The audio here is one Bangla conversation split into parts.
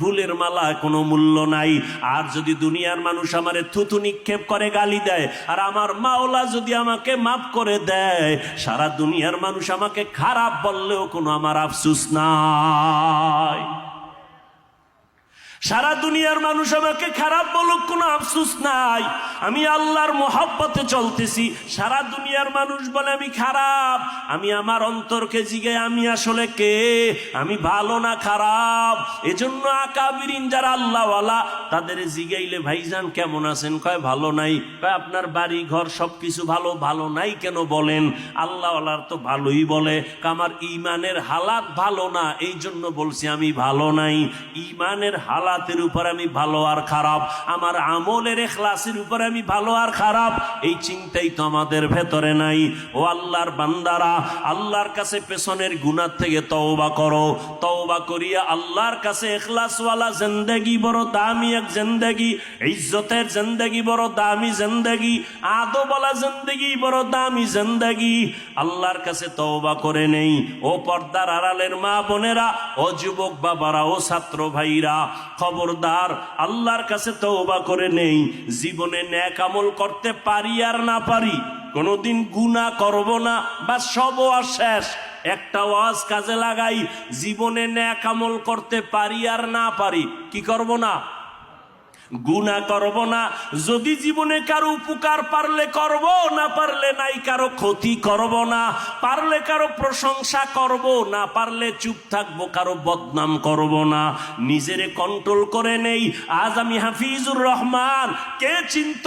ফুলের মালা কোনো মূল্য নাই। আর যদি দুনিয়ার মানুষ আমারে থুতু নিক্ষেপ করে, গালি দেয়, আর আমার মাওলা যদি আমাকে মাফ করে দেয়, সারা দুনিয়ার মানুষ আমাকে খারাপ বললেও কোনো আমার আফসুস নাই। সারা দুনিয়ার মানুষ আমাকে খারাপ বলুক, কোনো আফসুস নাই। আমি আল্লাহর মোহাব্বতে চলতেছি। সারা দুনিয়ার মানুষ বলে, আমি খারাপ। আমি আমার অন্তরকে জিগে আমি আসলে কে? আমি ভালো না খারাপ? এজন্য আকাবিরিন যারা আল্লাহওয়ালা, তাদের জিগাইলে, ভাইজান, কেমন আছেন? কয়, ভালো নাই। কয়, আপনার বাড়ি, ঘর সব কিছু ভালো ভালো নাই কেন বলেন? আল্লাহওয়ালার তো ভালোই বলে। আমার ইমানের হালাত ভালো না এই জন্য বলছি, আমি ভালো নাই। ইমানের হালাতের উপর আমি ভালো আর খারাপ, আমার আমলের এখলাসের উপর আমি ভালো আর খারাপ, এই চিন্তাই তো আমাদের ভেতরে নাই। ও আল্লাহর বান্দারা, আল্লাহর কাছে পেছনের গুনার থেকে তওবা করো। তওবা করিয়া আল্লাহর কাছে এখলাসওয়ালা জিন্দেগি, বড় দামি এক জিন্দেগি, ইজ্জতের জিন্দেগি, বড় দামি জিন্দেগি আদবলা জিন্দেগি, বড় দামি জিন্দেগি। আল্লাহর কাছে তওবা করে নেই। ও পর্দার আড়ালের মা বোনেরা, ও যুবক বাবারা, ও ছাত্র ভাইরা খবরদার, আল্লাহর কাছে তওবা করে নেই। জীবনে ন্যাক আমল করতে পারি আর না পারি, কোনোদিন গুণা করব না বা সব শেষ। একটা ওয়াজ কাজে লাগাই, জীবনে ন্যাক আমল করতে পারি আর না পারি, কি করব না? গুণা করব না। যদি জীবনে কারও উপকার পারলে করব, না পারলে নাই কারও ক্ষতি করব না। পারলে কারও প্রশংসা করব, না পারলে চুপ থাকব, কারও বদনাম করব না। নিজেরে কন্ট্রোল করে নেই। আজ আমি হাফিজুর রহমান। কে চিন্ত?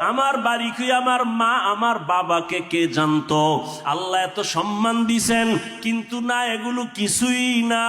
আমার বাড়ি কি আমার মা, আমার বাবাকে কে জানতো? আল্লাহ এত সম্মান দিছেন, কিন্তু না, এগুলো কিছুই না।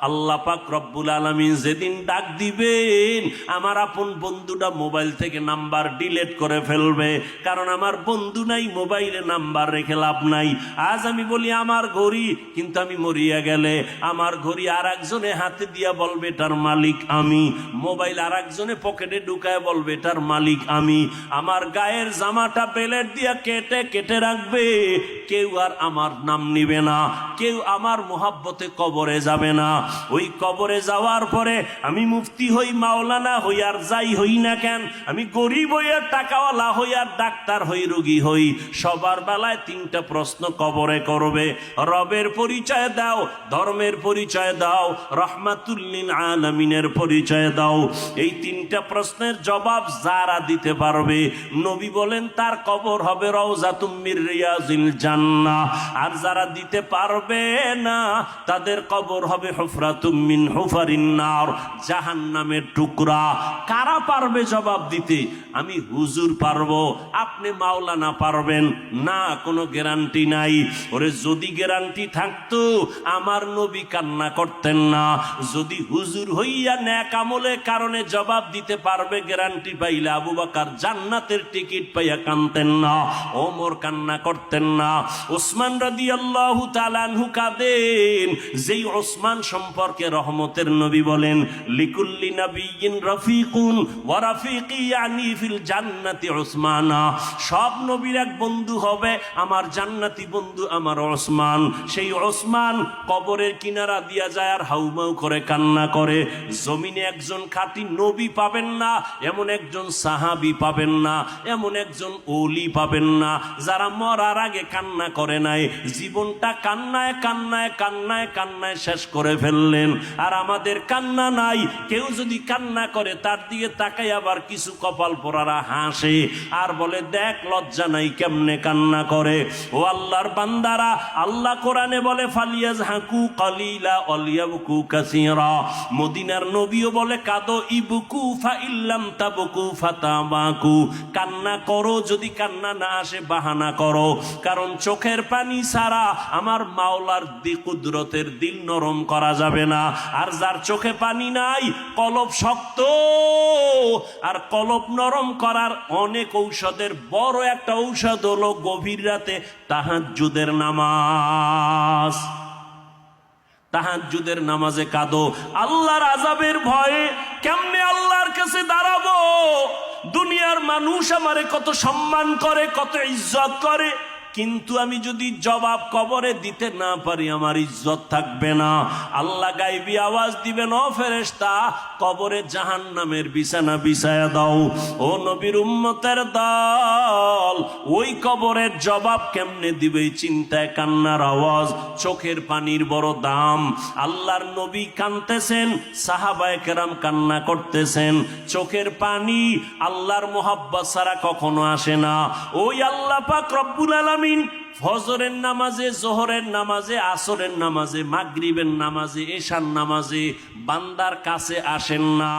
আল্লাহ পাক রব্বুল আলমিন যেদিন ডাক দিবেন। আমার আপন বন্ধুটা মোবাইল থেকে নাম্বার ডিলেট করে ফেলবে। কারণ আমার বন্ধু নাই, মোবাইলে নাম্বার রেখে লাভ নাই। আজ আমি বলি, আমার ঘড়ি। কিন্তু আমি মরিয়া গেলে। আমার ঘড়ি আর একজনে হাতে দিয়া বলবে, এটার মালিক আমি। মোবাইল আর একজনে পকেটে ঢুকায় বলবে, এটার মালিক আমি। আমার গায়ের জামাটা বেলেট দিয়া কেটে কেটে রাখবে। কেউ আর আমার নাম নিবে না। কেউ আমার মোহাব্বতে কবরে যাবে না। ওই কবরে যাওয়ার পরে আমি মুফতি হই, মাওলানা হই, আর যাই হই না কেন, আমি গরিব হই আর টাকাওয়ালা হই আর ডাক্তার হই, রোগী হই। সবার বেলায় তিনটা প্রশ্ন কবরে করবে। রবের পরিচয় দাও, ধর্মের পরিচয় দাও রহমাতুল্লিন আলমিনের পরিচয় দাও। এই তিনটা প্রশ্নের জবাব যারা দিতে পারবে, নবী বলেন, তার কবর হবে রওজা তুমির রিয়াজিল জান্না আর যারা দিতে পারবে না, তাদের কবর হবে হুফরা তুমিন হুফারিন জাহান্নামের টুকরা। কারা পারবে জবাব দিতে? আমি হুজুর পারব, আপনি মাওলানা পারবেন। না, কোনো গ্যারান্টি নাই। ওরে, যদি গ্যারান্টি থাকতো, আমার নবী কান্না করতেন না। যদি হুজুর হইয়া ন্যাক আমলে কারণে জবাব দিতে পারবে, গ্যারান্টি পাইলে আবু বাকার জান্নাতের টিকিট পাইয়া কানতেন না, ওমর কান্না করতেন না। ওসমান রাদি আল্লাহ তালানহু কাঁদেন। যেই ওসমান সম্পর্কে রহমতের নবী বলেন লিকুল্লি নবীন রফিকুন ওয়া রাফিকি ইয়ানি ফিল জান্নাতি ওসমানা সব নবীর এক বন্ধু হবে আমার জান্নাতি বন্ধু আমার ওসমান। সেই ওসমান কবরের কিনারা দিয়া যায় আর হাউমাউ করে কান্না করে। জমিনে একজন খাঁটি নবী পাবেন না, এমন একজন সাহাবি পাবেন না, এমন একজন ওলি পাবেন না, যারা মরার আগে কান্না করে নাই। জীবনটা কান্নায় কান্নায় কান্নায় কান্নায় শেষ করে ফেললেন। আর আমাদের কান্না নাই কেউ যদি কান্না করে, তার দিকে তাকাই আবার কিছু কপাল পরারা হাসে আর বলে, দেখ, লজ্জা নাই কেমনে কান্না করে? ও আল্লাহর বান্দারা, আল্লাহ কোরআনে বলে ফালিয়াজ হাকু কলিলা অলিয়াবকু কাসিরা। মদিনার নবীও বলে, কাদো ইবুকু ফা ইল্লাম তাবুকু ফাতাবাকু। কান্না করো, যদি কান্না না আসে, বাহানা করো। কারণ চোখের পানি ছাড়া আমার মাওলার দি কুদরতের দিল নরম করা যাবে না। আর যার চোখে পানি নাই কলব শক্ত। আর কলব নরম করার অনেক ঔষধের বড় একটা ঔষধ হলো গভীর রাতে তাহাজ্জুদের নামাজ। তাহাজ্জুদের নামাজে কাঁদো। আল্লাহর আজাবের ভয়ে কেমনে আল্লাহর কাছে দাঁড়াবো? দুনিয়ার মানুষ আমারে কত সম্মান করে, কত ইজ্জত করে। কিন্তু আমি যদি জবাব কবরে দিতে না পারি, আমার ইজ্জত থাকবে না। আল্লাহ গাইবি আওয়াজ দিবেন, ও ফেরেশতা, কবরে জাহান নামের বিছানা বিছায়া দাও। ও নবীর উম্মতের দল, ওই কবরের জবাব কেমনে দিবে? চিন্তায় কান্নার আওয়াজ, চোখের পানির বড় দাম। আল্লাহর নবী কানতেছেন সাহাবায়ে কেরাম কান্না করতেছেন। চোখের পানি আল্লাহর মোহাব্বত ছাড়া কখনো আসে না। ওই আল্লাহ পাক রব্বুল আলামিন ফজরের নামাজে, জোহরের নামাজে, আসরের নামাজে, মাগরিবের নামাজে এশার নামাজে বান্দার কাছে আসেন না।